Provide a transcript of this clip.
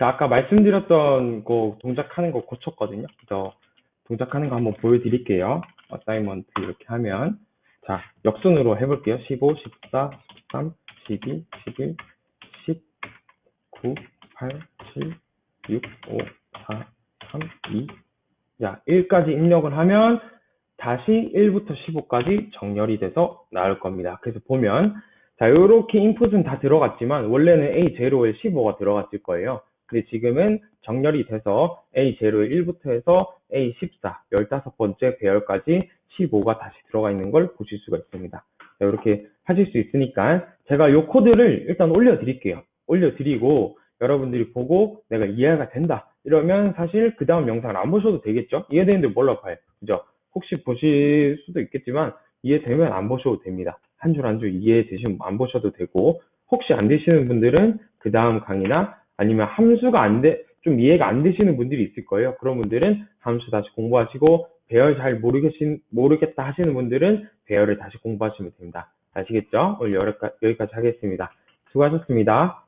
자, 아까 말씀드렸던 거 동작하는 거 고쳤거든요. 그래서 동작하는 거 한번 보여드릴게요. 어사이먼트 이렇게 하면 자, 역순으로 해볼게요. 15, 14, 13, 12, 11, 10, 9, 8, 7, 6, 5, 4, 3, 2. 자, 1까지 입력을 하면 다시 1부터 15까지 정렬이 돼서 나올 겁니다. 그래서 보면 자, 이렇게 인풋은 다 들어갔지만 원래는 A0에 15가 들어갔을 거예요. 근데 지금은 정렬이 돼서 A0에 1부터 해서 A14, 15번째 배열까지 15가 다시 들어가 있는 걸 보실 수가 있습니다. 자, 이렇게 하실 수 있으니까 제가 이 코드를 일단 올려드릴게요. 올려드리고 여러분들이 보고 내가 이해가 된다. 이러면 사실 그 다음 영상을 안 보셔도 되겠죠? 이해되는데 뭘로 봐요. 그죠? 혹시 보실 수도 있겠지만 이해되면 안 보셔도 됩니다. 한 줄 한 줄 이해되시면 안 보셔도 되고 혹시 안 되시는 분들은 그 다음 강의나 아니면 함수가 안 돼, 좀 이해가 안 되시는 분들이 있을 거예요. 그런 분들은 함수 다시 공부하시고 배열 잘 모르겠신, 모르겠다 하시는 분들은 배열을 다시 공부하시면 됩니다. 아시겠죠? 오늘 여기까지, 하겠습니다. 수고하셨습니다.